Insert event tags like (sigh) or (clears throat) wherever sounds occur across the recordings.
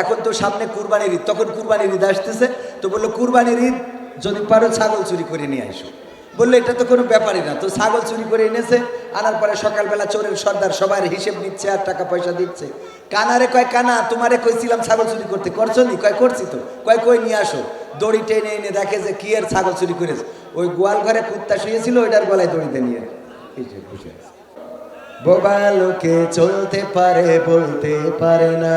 এখন তো সামনে কুরবানির ঈদ, তখন কুরবানির ঈদ আসতেছে, তো বলল, কুরবানির ঈদ যদি পারো ছাগল চুরি করে নিয়ে আসো বলল, এটা তো কোনো ব্যাপারই না। তো ছাগল চুরি করে এনেছে, আনার পরে সকালবেলা চোরের সর্দার সবার হিসেব নিচ্ছে আর টাকা পয়সা দিচ্ছে। কানারে কয়, কানা, তোমারে কইছিলাম ছাগল চুরি করতে। করছ নি? কয়, করছি তো। কয়, কই নিয়ে আসো? দড়ি টেনে এনে দেখে যে কি এর ছাগল চুরি করেছে। ওই গোয়াল ঘরে কুত্তা শুয়েছিল, ওইটার গলায় দড়িতে নিয়ে বোবা লোকে চলতে পারে, বলতে পারে না।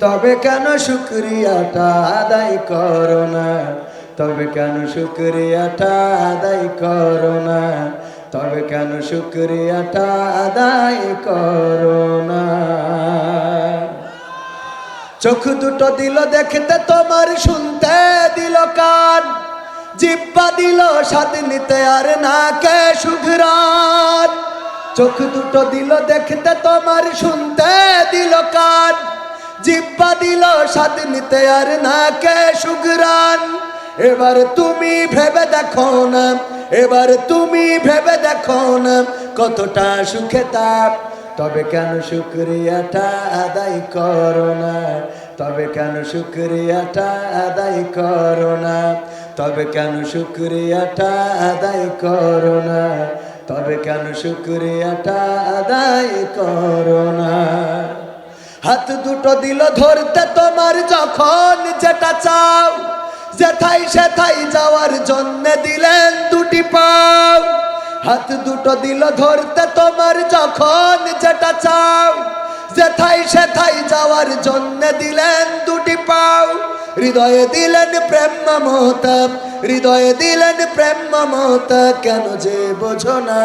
তবে কেন শুক্রিয়াটা আদায় করো না? তবে কেন শুক্রিয়াটা আদায় করো না? তবে কেন শুক্রিয়াটা আদায় করো না? চোখ দুটো দিল দেখতে তোমার, শুনতে দিল কান। জিব্বা দিল স্বাদ নিতে আর না কে সুঘরান চোখ দুটো দিল দেখতে তোমার, শুনতে দিল কান। জিব্বা দিল, স্বাদ নিতে আর না কে সুঘরান এবার তুমি ভেবে দেখো না, এবার তুমি ভেবে দেখো না কতটা সুখে তাপ। তবে কেন শুক্রিয়াটা আদায় করো না? তবে কেন শুক্রিয়াটা আদায় করো না? তবে কেন শুক্রিয়াটা আদায় করো না? তবে কেন শুক্রিয়াটা আদায় করো না? হাত দুটো দিল ধরতে তোমার যখন যেটা চাও। যেথাই সেথাই যাওয়ার জন্য দিলেন দুটি পাও। হাত দুটো দিল ধরতে তোমার যখন যেটা চাও। যেথাই সেথাই যাওয়ার জন্য দিলেন দুটি পাও। হৃদয়ে দিলেন প্রেম মমতা, হৃদয়ে দিলেন প্রেম মমতা, কেন যে বোঝো না,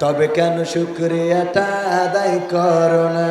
তবে কেন শুক্রিয়াটা আদায় করো না?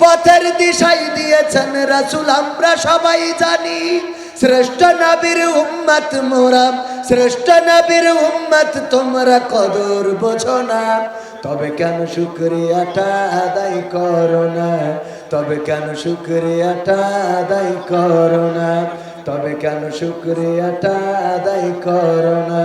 পথের দিশাই দিয়েছেন রাসুল, আমরা সবাই জানি। শ্রেষ্ঠ নবীর উম্মত মোরা, শ্রেষ্ঠ নবীর উম্মত তোমরা কদর বোঝো না। তবে কেন শুক্রিয়াটা আদায় করো না? তবে কেন শুক্রিয়াটা আদায় করো না? তবে কেন শুক্রিয়াটা আদায় করো না?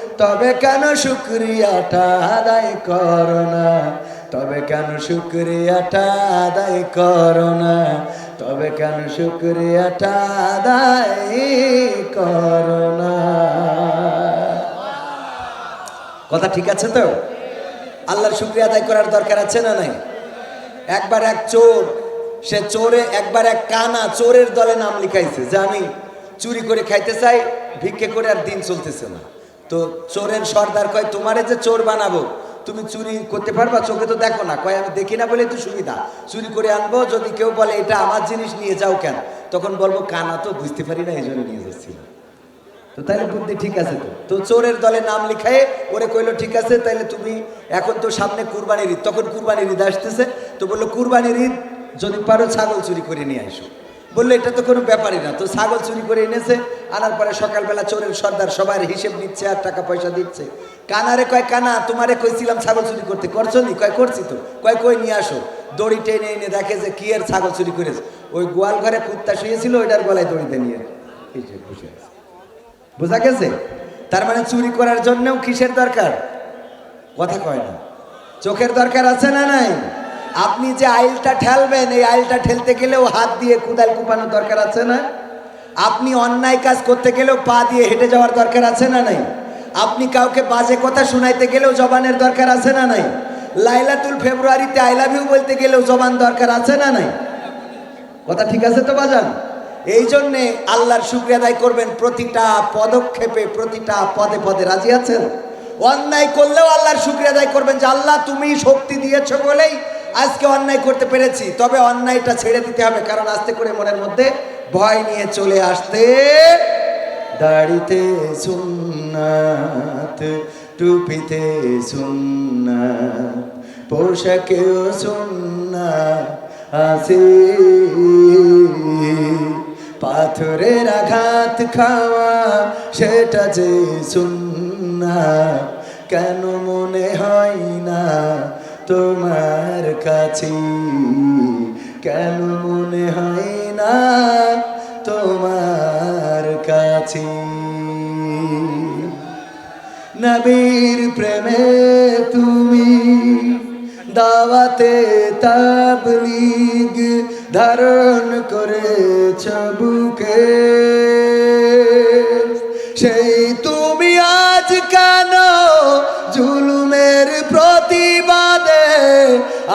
তবে কেন শুক্রিয়াটা আদায় করো না? তবে কেন শুক্রিয়াটা আদায় করো না? তবে কেন শুক্রিয়াটা আদায় করো না? কথা ঠিক আছে তো? আল্লাহর শুক্রিয়া আদায় করার দরকার আছে না নাই? একবার এক চোর, সে চোরে একবার এক কানা চোরের দলে নাম লিখাইছে যে আমি চুরি করে খাইতে চাই, ভিক্ষে করে আর দিন চলতেছে না। তো চোরের সর্দার কয়, তোমারে যে চোর বানাবো, তুমি চুরি করতে পারবা? চোখে তো দেখো না। কয়, আমি দেখি না বলে তো সুবিধা। চুরি করে আনব, যদি কেউ বলে, এটা আমার জিনিস, নিয়ে যাও কেন? তখন বলব, কানা তো বুঝতে পারি না এই জন্য নিয়ে যাচ্ছিলাম তো তাহলে বুদ্ধি ঠিক আছে তো। তো চোরের দলে নাম লিখায় ওরে কইলো, ঠিক আছে তাহলে তুমি এখন তো সামনে কুরবানির ঈদ। তখন কুরবানির ঈদ আসতেছে। তো বলল, কুরবানির ঈদ যদি পারো ছাগল চুরি করে নিয়ে আসো বলল, এটা তো কোনো ব্যাপারই না। তো ছাগল চুরি করে এনেছে, আনার পরে সকালবেলা চোরের সর্দার সবার হিসেব নিচ্ছে আর টাকা পয়সা দিচ্ছে। কানারে কয়, কানা, তোমারে কইছিলাম ছাগল চুরি করতে। করছ নি? কয়, করছি তো। কয়, কই নিয়ে আসো? দড়ি টেনে এনে দেখে যে কি এর ছাগল চুরি করেছে। ওই গোয়াল ঘরে কুত্তা শুয়েছিল, ওইটার গলায় দড়িতে নিয়ে বোঝা গেছে? তার মানে চুরি করার জন্যও কিসের দরকার? কথা কয় না। চোখের দরকার আছে না নাই? আপনি যে আইলটা ঠেলবেন, এই আইলটা ঠেলতে গেলেও হাত দিয়ে কুদাল কুপানোর দরকার আছে না? আপনি অন্যায় কাজ করতে গেলেও পা দিয়ে হেঁটে যাওয়ার দরকার আছে না নাই? আপনি কাউকে বাজে কথা শুনাইতে গেলেও জবানের দরকার আছে না নাই? লাইলাতুল ফেব্রুয়ারিতে আই লাভ ইউ বলতে গেলেও জবান দরকার আছে না নাই? কথা ঠিক আছে তো বাজান? এই জন্যে আল্লাহর শুক্রিয়া আদায় করবেন, প্রতিটা পদক্ষেপে, প্রতিটা পদে পদে রাজি আছেন? অন্যায় করলেও আল্লাহর শুক্রিয়া আদায় করবেন যে, আল্লাহ তুমি শক্তি দিয়েছ বলেই আজকে অন্যায় করতে পেরেছি, তবে অন্যায়টা ছেড়ে দিতে হবে, কারণ আস্তে করে মনের মধ্যে ভয় নিয়ে চলে আসতে দাড়িতে সুন্নাত, টুপিতে সুন্নাত, পোশাকেও সুন্নাত আসে পাথরের আঘাত খাওয়া, সেটা যে সুন্না কেন মনে হয় না তোমার কাছে। কেন মনে হয় না তোমার কাছে? নবীর প্রেমে তুমি দাওয়াতে তাবলিগ ধারণ করেছ বুকে। সেই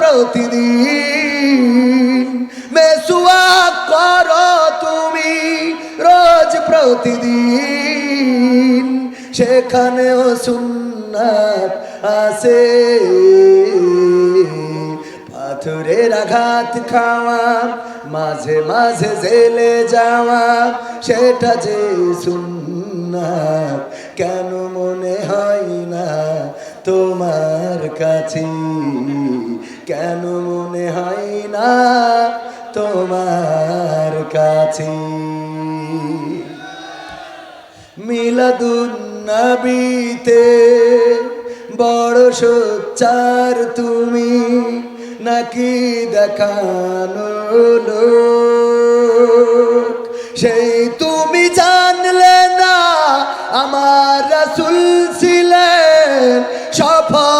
প্রতিদিন। মেসুয়া করো তুমি রোজ প্রতিদিন। সেখানেও সুন্নাত আছে। পাথরের আঘাত খাওয়া, মাঝে মাঝে জেলে যাওয়া, সেটা যে সুন্নাত, কেন মনে হয় না তোমার কাছে? কেন মনে হয় না তোমার কাছে? মিলাদুন্নবীতে বড় সোচ্চার তুমি নাকি দেখানো লোক? সেই তুমি জানলে না আমার রাসুল ছিলেন সফল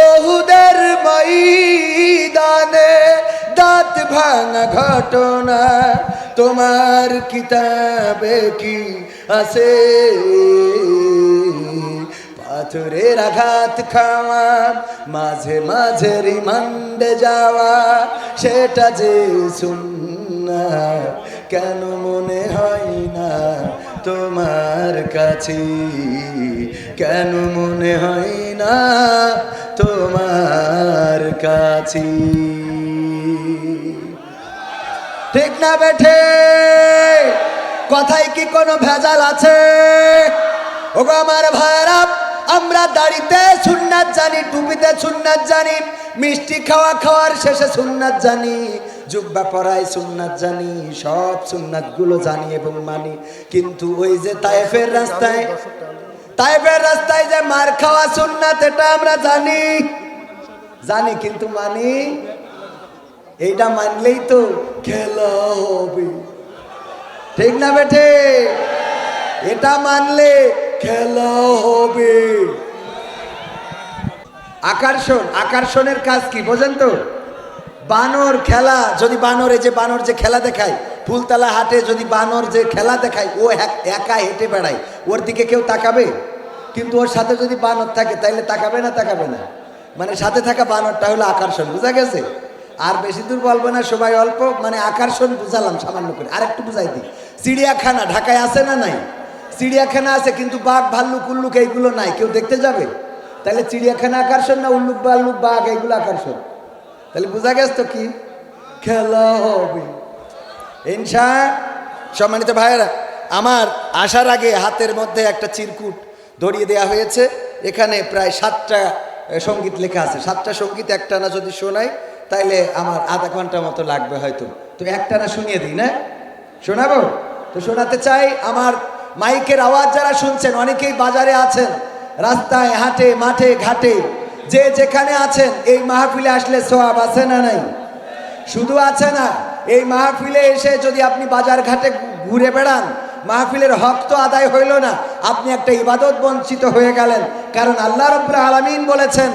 ওহুদের ময়দানে দাঁত ভাঙা ঘটনা, তোমার কিতাবে কি আছে? পাথরের আঘাত খাওয়া, মাঝে মাঝে রিমান্ডে যাওয়া, সেটা যে সুন্না, কেন মনে হয় না তোমার কাছে? কেন মনে হয় না তোমার কাছে? ঠিক না বেঠে? কথায় কি কোনো ভেজাল আছে? ওগো আমার ভাইরা, আমরা দাড়িতে সুন্নাত জানি, টুপিতে সুন্নাত জানি, মিষ্টি খাওয়া খাওয়ার শেষে সুন্নাত জানি, জুব্বা পরায় সুন্নাত জানি, সব সুন্নাতগুলো জানি এবং মানি। কিন্তু ওই যে তায়েফের রাস্তায় তায়েফের রাস্তায় যে মার খাওয়া সুন্নাত, এটা আমরা জানি। জানি, কিন্তু মানি? এইটা মানলেই তো খেলা হবে। ঠিক না বেঠে? এটা মানলে খেলা হবে। আকর্ষণ, আকর্ষণের কাজ কি, বোঝেন তো? বানর খেলা, যদি বানর এই যে বানর যে খেলা দেখায় ফুলতলা হাটে যদি বানর যে খেলা দেখায়, ও এক- হেঁটে বেড়ায়, ওর দিকে কেউ তাকাবে? কিন্তু ওর সাথে যদি বানর থাকে, তাইলে তাকাবে না তাকাবে না? মানে সাথে থাকা বানরটা হলো আকর্ষণ, বুঝা গেছে? আর বেশি দূর বলব না, সবাই অল্প মানে আকর্ষণ বুঝালাম সামান্য করে। আর একটু বুঝাই দিই। চিড়িয়াখানা ঢাকায় আছে না নাই? চিড়িয়াখানা আছে, কিন্তু বাঘ, ভাল্লুক, উল্লুক এইগুলো নাই। কেউ দেখতে যাবে? তাহলে চিড়িয়াখানা আকর্ষণ না উল্লুক, ভাল্লুক, বাঘ, এইগুলো আকর্ষণ? তাহলে বোঝা গেছে তো কি? খেলা হবে। ইনশা, সম্মানিত ভাইয়েরা, আমার আসার আগে হাতের মধ্যে একটা চিরকুট ধরিয়ে দেওয়া হয়েছে। এখানে প্রায় সাতটা সংগীত লেখা আছে। সাতটা সংগীত একটা না যদি শোনাই, তাইলে আমার আধা ঘণ্টা মতো লাগবে হয়তো। তো একটা না শুনিয়ে দিই, না? শোনাবো? তো শোনাতে চাই, আমার মাইকের আওয়াজ যারা শুনছেন, অনেকেই বাজারে আছেন, রাস্তায়, হাটে, মাঠে, ঘাটে, যে যেখানে আছেন, এই মাহফিলে আসলে সোয়াব আছে না নাই? শুধু আছে না। এই মাহফিলে এসে যদি আপনি বাজার ঘাটে ঘুরে বেড়ান, মাহফিলের হক তো আদায় হইল না। আপনি একটা ইবাদত বঞ্চিত হয়ে গেলেন। কারণ আল্লাহ রব্বুল আলামিন বলেছেন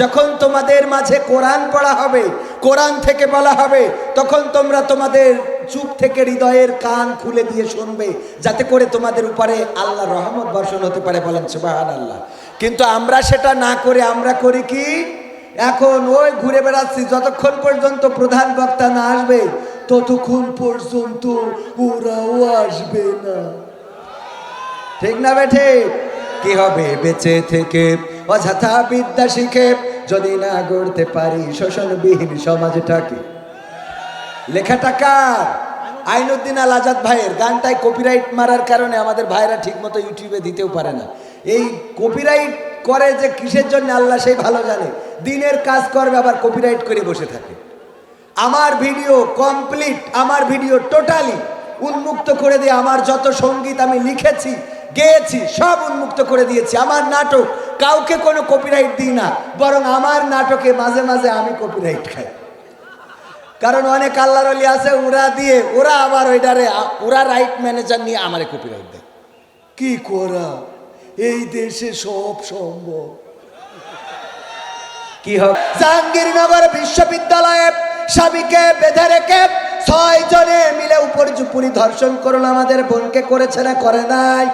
যখন তোমাদের মাঝে কোরআন পড়া হবে, কোরআন থেকে বলা হবে, তখন তোমরা তোমাদের চুপ থেকে হৃদয়ের কান খুলে দিয়ে শুনবে, যাতে করে তোমাদের উপরে আল্লাহ রহমত বর্ষণ হতে পারে বলেন সুবাহান আল্লাহ কিন্তু আমরা সেটা না করে, আমরা করি কি? এখন ওই ঘুরে বেড়াচ্ছি, যতক্ষণ পর্যন্ত প্রধান বক্তা না আসবে, ততক্ষণ পর্যন্ত ওরাও আসবে না। ঠিক না বেঠে? কি হবে? বেঁচে থেকে অযথা বিদ্যা শিখে যদি না গড়তে পারি শোষণবিহীন সমাজটাকে। লেখাটা কার? আইনুদ্দিন আল আজাদ ভাইয়ের। গানটায় কপিরাইট মারার কারণে আমাদের ভাইরা ঠিকমতো ইউটিউবে দিতেও পারে না। এই কপিরাইট করে যে কিসের জন্য আল্লাহ সেই ভালো জানে। দিনের কাজ করবে, আবার কপিরাইট করে বসে থাকে। আমার ভিডিও কমপ্লিট আমার ভিডিও টোটালি উন্মুক্ত করে দিয়ে আমার যত সংগীত আমি লিখেছি, গেয়েছি, সব উন্মুক্ত করে দিয়েছি। আমার নাটক কাউকে কোনো কপিরাইট দিই না, বরং আমার নাটকে মাঝে মাঝে আমি কপিরাইট খাই। কারণ অনেক আল্লাহর অলি আছে, ওরা দিয়ে, ওরা আবার ওইটারে, ওরা রাইট ম্যানেজার নিয়ে আমারে কপিরাইট দেয়। কি করা? এই দেশে সব সম্ভব। কি হবে? জাহাঙ্গীরনগর বিশ্ববিদ্যালয়ে স্বামীকে বেঁধে রেখে ছয় জনে মিলে উপর জুপুরি ধর্ষণ করল আমাদের বোনকে করেছে না করে নাই?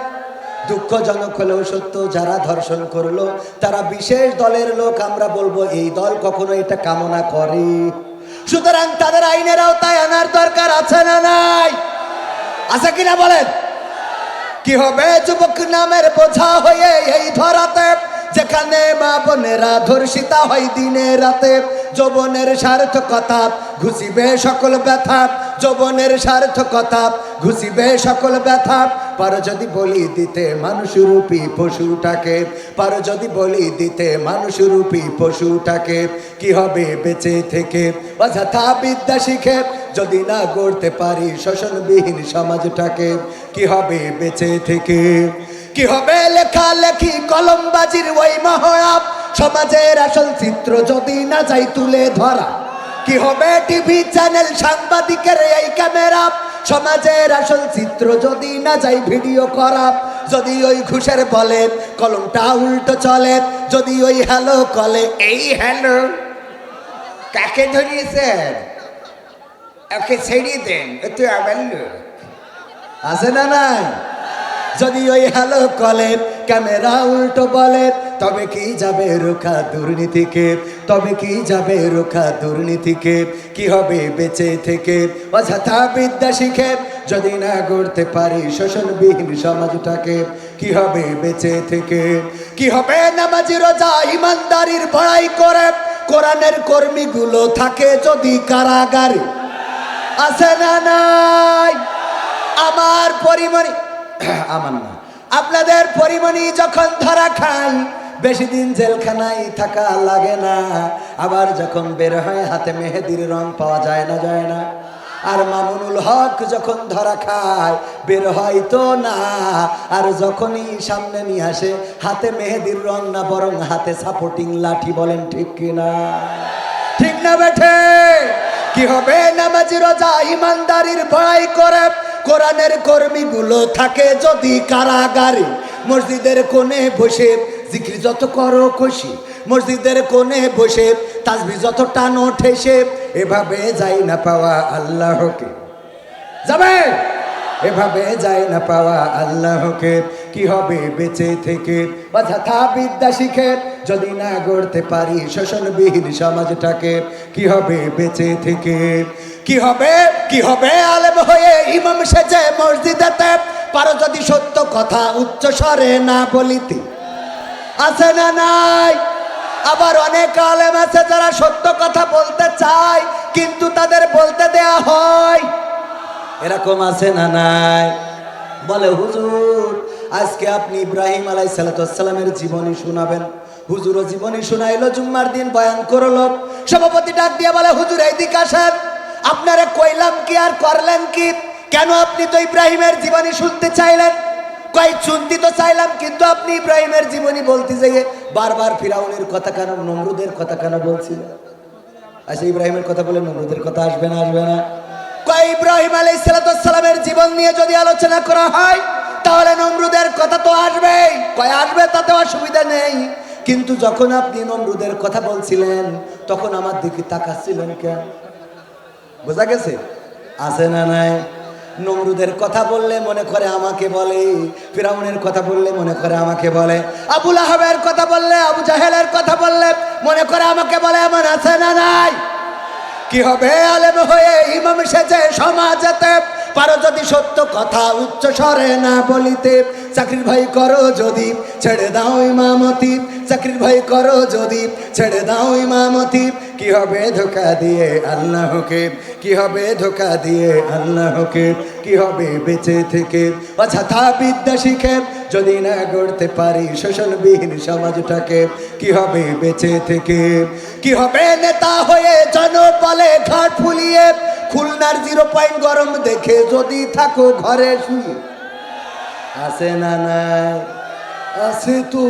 দুঃখজনক হলেও সত্য যারা ধর্ষণ করল তারা বিশেষ দলের লোক আমরা বলব এই দল কখনো এটা কামনা করে। সুতরাং তাদের আইনের আওতায় আনার দরকার আছে না নাই? আছে কিনা বলেন? কি হবে যুবক নামের বোঝা হয়ে এই ধরাতে? যেখানে মা বোনেরা ধর্ষিতা হয় দিনে রাতে। যৌবনের সার্থকতা ঘুষিবে সকল ব্যথা। যৌবনের সার্থকতা ঘুষিবে সকল ব্যথা। পারো যদি বলি দিতে মানুষরূপী পশুটাকে, পারো যদি বলি দিতে মানুষরূপী পশুটাকে, কি হবে বেঁচে থেকে? অযথা বিদ্যা শিখে যদি না গড়তে পারি শোষণবিহীন সমাজটাকে, কি হবে বেঁচে থেকে? কি হবে লেখা লেখালেখি কলমবাজির ওই মহড়াপ সমাজের আসল চিত্র যদি না যাই তুলে ধরা, কি হবে টিভি চ্যানেল সাংবাদিকের এই ক্যামেরা সমাজের আসল চিত্র যদি না যাই ভিডিও করা, যদি ওই ঘুষের বলে কলমটা উল্টো চলে, যদি ওই হ্যালো কলে, এই হ্যালো কাকে ধরিয়েছেন ওকে ছেড়ে দেন আবার লোক। আছে না নাই? যদি ওই হ্যালো কলে ক্যামেরা উল্টো বলে তবে কি যাবে রোখা দুর্নীতিকে? তবে কি যাবে রোখা দুর্নীতিকে? কি হবে বেঁচে থেকে? অযথা বিদ্যা শিখে যদি না গড়তে পারি শোষণবিহীন সমাজটাকে, কি হবে বেঁচে থেকে? কি হবে নামাজি, রোজা, ইমানদারির বড়াই করে? কোরআনের কর্মীগুলো থাকে যদি কারাগারে। আছে না নাই? আমার পরিমণি, (clears throat) আমার না। আপনাদের পরিমণি যখন ধরা খাই বেশি দিন জেলখানায় থাকা লাগে না। আবার যখন বের হয়, হাতে মেহেদির রং পাওয়া যায় না যায় না। আর মামুনুল হক যখন ধরা খায়, বের হয় তো না। আর যখনই সামনে নিয়ে আসে, হাতে মেহেদির রং না, বরং হাতে সাপোর্টিং লাঠি বলেন, ঠিক কিনা ঠিক না বেঠে? কি হবে? নামাজি রোজা ইমানদারির ভয় করে। কোরআনের কর্মীগুলো থাকে যদি কারাগারে। মসজিদের কোণে বসে জিক্রি যত করো খুশি, মসজিদের কোণে বসে তাজবি যত টানো ঠেসে, এভাবে যাই না পাওয়া আল্লাহকে। যাবে? এভাবে যায় না পাওয়া আল্লাহকে। কি হবে বেঁচে থেকে? অযথা বিদ্যা শিখে যদি না গড়তে পারি শোষণবিহীন সমাজটাকে, কি হবে বেঁচে থেকে? কি হবে? কি হবে আলেম হয়ে ইমাম সেজে মসজিদেতে? পারো যদি সত্য কথা উচ্চ স্বরে না বলিতে। আছে না নাই? আবার অনেক আলেম আছে যারা সত্য কথা বলতে চায়, কিন্তু তাদের বলতে দেয়া হয়। এরকম আছে না নাই? বলে, হুজুর, আজকে আপনি ইব্রাহিম আলাই সালাতামের জীবনী শোনাবেন। হুজুরও জীবনী শোনাইলো, জুম্মার দিন বয়ান করল। সভাপতি ডাক দিয়ে বলে, হুজুর এই দিক আসেন। আপনারে কইলাম কি আর করলেন কি? কেন আপনি তো ইব্রাহিমের জীবনী শুনতে চাইলেন? কয় শুনতে তো চাইলাম, কিন্তু আপনি ইব্রাহিমের জীবনী বলতে যাইয়ে বারবার ফিরাউনের কথা কেন, নমরুদের কথা কেন বলছিলেন আচ্ছা ইব্রাহিমের কথা বলে নমরুদের কথা আসবে না আসবে না? কয়, ইব্রাহিম আলাই সালামের জীবন নিয়ে যদি আলোচনা করা হয়, তাহলে নমরুদের কথা তো আসবেই। কয়, আসবে তাতে অসুবিধা নেই। কিন্তু যখন আপনি নমরুদের কথা বলছিলেন, তখন আমার দিকে তাকাচ্ছিলেন কেন? বোঝা গেছে? আছে না নাই? নমরুদের কথা বললে মনে করে আমাকে বলে, ফিরাউনের কথা বললে মনে করে আমাকে বলে, আবুল আহবের কথা বললে, আবু জাহেলের কথা বললে মনে করে আমাকে বলে, এমন আছে না নাই? কি হবে আলেম হয়ে ইমাম সেজে সমাজেতে? পারো যদি সত্য কথা উচ্চ স্বরে না বলিতে। চাকরির ভাই করো যদি, ছেড়ে দাও ইমামতি। চাকরির ভাই করো যদি, ছেড়ে দাও ইমামতি। কি হবে ধোকা দিয়ে আল্লাহকে? কি হবে ধোকা দিয়ে আল্লাহকে? কি হবে বেঁচে থেকে? অযথা বিদ্যা শিখে যদি না গড়তে পারি শোষণবিহীন সমাজটাকে, কি হবে বেঁচে থেকে? কি হবে নেতা হয়ে জনবলে ঘাট ফুলিয়ে খুলনার জিরো পয়েন্ট গরম দেখে যদি থাকো ঘরে শুয়ে? আছে না নাই? আছে তো।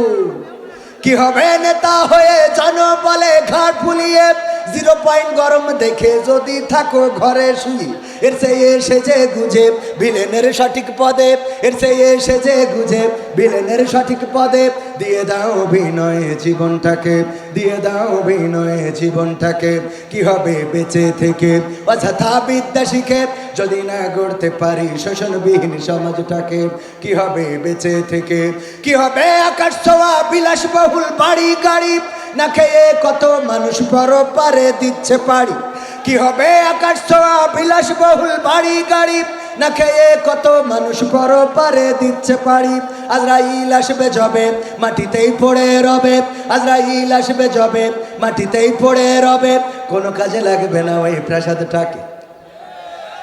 কি হবে নেতা হয়ে জানো বলে ঘাট ফুলিয়ে? জিরো পয়েন্ট গরম দেখে যদি থাকো ঘরে শুই। এর সে এসে যে গুজে বিলেনের সঠিক পদে, এর সে এসে যে গুজে বিলেনের সঠিক পদে, দিয়ে দাও অভিনয়ে জীবনটাকে, দিয়ে দাও অভিনয়ে জীবনটাকে, কি হবে বেঁচে থেকে? অযথা বিদ্যা শিখে যদি না গড়তে পারি শোষণবিহীন সমাজটাকে, কি হবে বেঁচে থেকে? কি হবে আকাশ ছোঁয়া, বিলাসবহুল বাড়ি গাড়ি, না খেয়ে কত মানুষ বড় পারে দিচ্ছে পাড়ি? কি হবে আকাশ ছোঁয়া? বিলাসবহুল বাড়ি গাড়ি। না খেয়ে কত মানুষ বড় পারে দিচ্ছে পাড়ি। আজরাইল আসবে জবে মাটিতেই পড়ে রবে। আজরাইল আসবে জবে মাটিতেই পড়ে রবে। কোনো কাজে লাগবে না ওই প্রাসাদটাকে।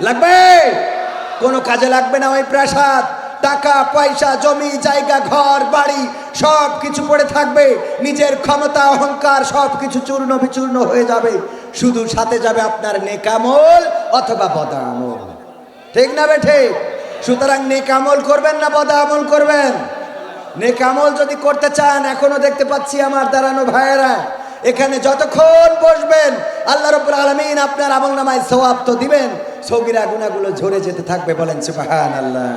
লাগবে? কোনো কাজে লাগবে না ওই প্রাসাদ। টাকা, পয়সা, জমি, জায়গা, ঘর, বাড়ি সব কিছু পড়ে থাকবে। নিজের ক্ষমতা, অহংকার সব কিছু চূর্ণ বিচূর্ণ হয়ে যাবে। শুধু সাথে যাবে আপনার নেকামল অথবা বদামল। ঠিক না বেঠে সুতরাং নেকামল করবেন না বদামল করবেন? নেকামল যদি করতে চান, এখনও দেখতে পাচ্ছি আমার দাঁড়ানো ভাইয়েরা, এখানে যতক্ষণ বসবেন, আল্লাহ রব্বুল আলমিন আপনার আমল নামায় সওয়াব তো দিবেন সগিরা গুণাগুলো ঝরে যেতে থাকবে বলেন সুবাহান আল্লাহ